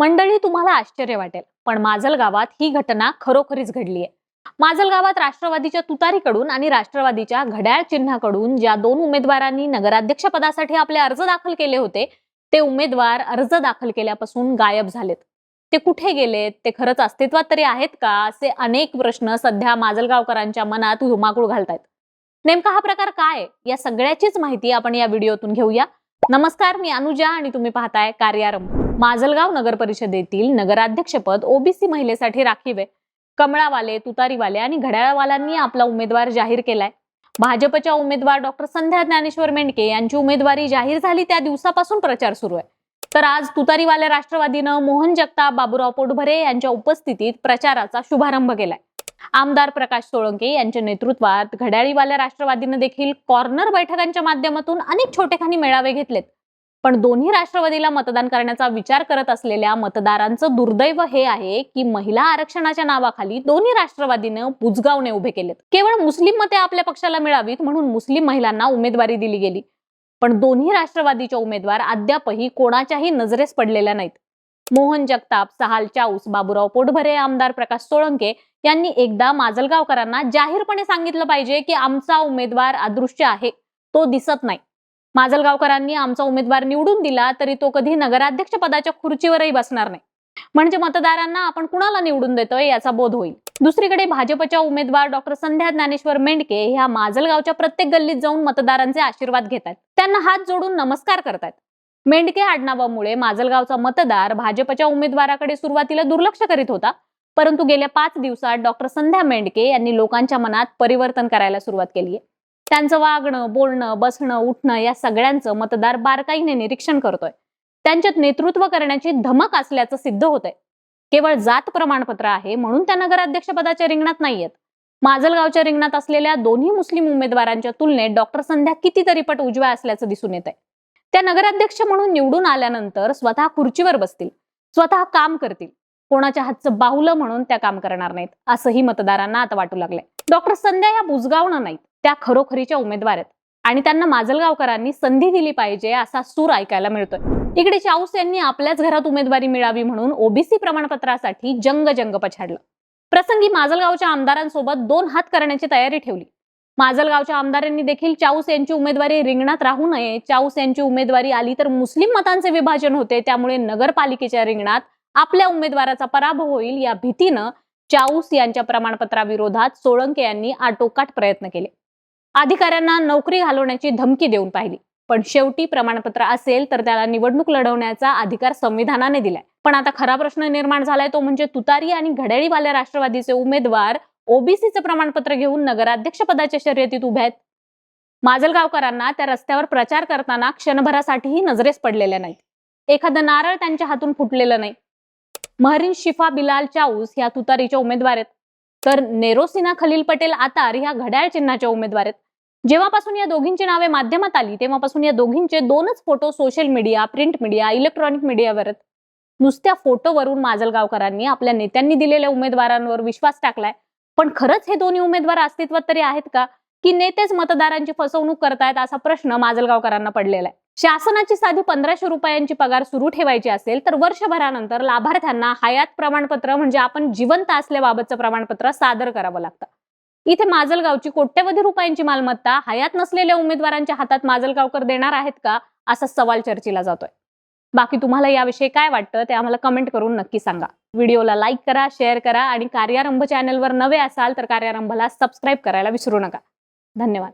मंडळी तुम्हाला आश्चर्य वाटेल पण माजल गावात ही घटना खरोखरीच घडली आहे माजल गावात राष्ट्रवादीच्या तुतारीकडून आणि राष्ट्रवादीच्या घड्याळ चिन्हाकडून ज्या दोन उमेदवारांनी नगराध्यक्ष पदासाठी आपले अर्ज दाखल केले होते ते उमेदवार अर्ज दाखल केल्यापासून गायब झालेत. ते कुठे गेलेत? ते खरंच अस्तित्वात तरी आहेत का? असे अनेक प्रश्न सध्या माजलगावकरांच्या मनात धुमाकूळ घालतायत. नेमका हा प्रकार काय? आहे? या सगळ्याचीच माहिती आपण या व्हिडिओतून घेऊया. नमस्कार मी अनुजा आणि तुम्ही पाहताय कार्यारंभ. माजलगाव नगर परिषदेतील नगराध्यक्षपद ओबीसी महिलेसाठी राखीव. आहे कमळावाले तुतारीवाले आणि घड्याळवाल्यांनी आपला उमेदवार जाहीर केलाय. भाजपच्या उमेदवार डॉक्टर संध्या ज्ञानेश्वर मेंडके यांची उमेदवारी जाहीर झाली त्या दिवसापासून प्रचार सुरू आहे. तर आज तुतारीवाल्या राष्ट्रवादीनं मोहन जगताप बाबूराव पोटभरे यांच्या उपस्थितीत प्रचाराचा शुभारंभ केलाय. आमदार प्रकाश सोळंके यांच्या नेतृत्वात घड्याळीवाल्या राष्ट्रवादीनं देखील कॉर्नर बैठकांच्या माध्यमातून अनेक छोटेखानी मेळावे घेतलेत. पण दोन्ही राष्ट्रवादीला मतदान करण्याचा विचार करत असलेल्या मतदारांचं दुर्दैव हे आहे की महिला आरक्षणाच्या नावाखाली दोन्ही राष्ट्रवादीनं बुजगावणे उभे केलेत. केवळ मुस्लिम मते आपल्या पक्षाला मिळावीत म्हणून मुस्लिम महिलांना उमेदवारी दिली गेली. पण दोन्ही राष्ट्रवादीच्या उमेदवार अद्यापही कोणाच्याही नजरेस पडलेल्या नाहीत. मोहन जगताप सहाल चाऊस बाबूराव पोटभरे आमदार प्रकाश सोळंके यांनी एकदा माजलगावकरांना जाहीरपणे सांगितलं पाहिजे की आमचा उमेदवार अदृश्य आहे तो दिसत नाही. माजलगावकरांनी आमचा उमेदवार निवडून दिला तरी तो कधी नगराध्यक्ष पदाच्या खुर्चीवरही बसणार नाही. म्हणजे मतदारांना आपण कुणाला निवडून देतोय याचा बोध होईल. दुसरीकडे भाजपच्या उमेदवार डॉक्टर संध्या ज्ञानेश्वर मेंढके ह्या माजलगावच्या प्रत्येक गल्लीत जाऊन मतदारांचे आशीर्वाद घेतात त्यांना हात जोडून नमस्कार करतात मेंढके आडनावामुळे माजलगावचा मतदार भाजपच्या उमेदवाराकडे सुरुवातीला दुर्लक्ष करीत होता. परंतु गेल्या पाच दिवसात डॉक्टर संध्या मेंढके यांनी लोकांच्या मनात परिवर्तन करायला सुरुवात केली आहे त्यांचं वागणं बोलणं बसणं उठणं या सगळ्यांचं मतदार बारकाईने निरीक्षण करतोय. त्यांच्यात नेतृत्व करण्याची धमक असल्याचं सिद्ध होतंय. केवळ जात प्रमाणपत्र आहे म्हणून त्या नगराध्यक्षपदाच्या रिंगणात नाहीयेत. माजलगावच्या रिंगणात असलेल्या दोन्ही मुस्लिम उमेदवारांच्या तुलनेत डॉक्टर संध्या कितीतरी पट उजव्या असल्याचं दिसून येत आहे त्या नगराध्यक्ष म्हणून निवडून आल्यानंतर स्वतः खुर्चीवर बसतील. स्वतः काम करतील. कोणाच्या हातचं बाहुलं म्हणून त्या काम करणार नाहीत असंही मतदारांना आता वाटू लागलंय. डॉक्टर संध्या या बुजगावणं नाहीत. त्या खरोखरीच्या उमेदवार आहेत. आणि त्यांना माजलगावकरांनी संधी दिली पाहिजे असा सूर ऐकायला मिळतोय. इकडे चाऊस यांनी आपल्याच घरात उमेदवारी मिळावी म्हणून ओबीसी प्रमाणपत्रासाठी जंग जंग पछाडलं. प्रसंगी माजलगावच्या आमदारांसोबत दोन हात करण्याची तयारी ठेवली. माजलगावच्या आमदारांनी देखील चाऊस यांची उमेदवारी रिंगणात राहू नये. चाऊस यांची उमेदवारी आली तर मुस्लिम मतांचे विभाजन होते. त्यामुळे नगरपालिकेच्या रिंगणात आपल्या उमेदवाराचा पराभव होईल या भीतीनं चाऊस यांच्या प्रमाणपत्राविरोधात सोळंके यांनी आटोकाट प्रयत्न केले. अधिकाऱ्यांना नोकरी घालवण्याची धमकी देऊन पाहिली. पण शेवटी प्रमाणपत्र असेल तर त्याला निवडणूक लढवण्याचा अधिकार संविधानाने दिलाय. पण आता खरा प्रश्न निर्माण झालाय तो म्हणजे तुतारी आणि घड्याळीवाल्या राष्ट्रवादीचे उमेदवार ओबीसीचं प्रमाणपत्र घेऊन नगराध्यक्ष पदाच्या शर्यतीत उभे आहेत. माजलगावकरांना त्या रस्त्यावर प्रचार करताना क्षणभरासाठीही नजरेस पडलेल्या नाहीत. एखादं नारळ त्यांच्या हातून फुटलेलं नाही. महरीन शिफा बिलाल चाऊस ह्या तुतारीच्या उमेदवार आहेत. तर नेरोसिना खलील पटेल आतार ह्या घड्याळ चिन्हाच्या उमेदवार आहेत. जेव्हापासून या दोघींची नावे माध्यमात आली तेव्हापासून या दोघींचे दोनच photo social media print media electronic मीडियावर आहेत. नुसत्या फोटोवरून माजलगावकरांनी आपल्या नेत्यांनी दिलेल्या उमेदवारांवर विश्वास टाकलाय. पण खरंच हे दोन्ही उमेदवार अस्तित्वात तरी आहेत का? की नेतेच मतदारांची फसवणूक करतायत असा प्रश्न माजलगावकरांना पडलेला आहे. शासनाची साधी पंधराशे रुपयांची पगार सुरू ठेवायची असेल तर वर्षभरानंतर लाभार्थ्यांना हयात प्रमाणपत्र म्हणजे आपण जिवंत असल्याबाबतचं प्रमाणपत्र सादर करावं लागतं. इथे माजलगावची कोट्यवधी रुपयांची मालमत्ता हयात नसलेल्या उमेदवारांच्या हातात माजलगावकर देणार आहेत का असा सवाल चर्चेला जातोय. बाकी तुम्हाला याविषयी काय वाटतं ते आम्हाला कमेंट करून नक्की सांगा. व्हिडिओला लाईक करा शेअर करा आणि कार्यारंभ चॅनलवर नवे असाल तर कार्यारंभला सबस्क्राईब करायला विसरू नका. धन्यवाद.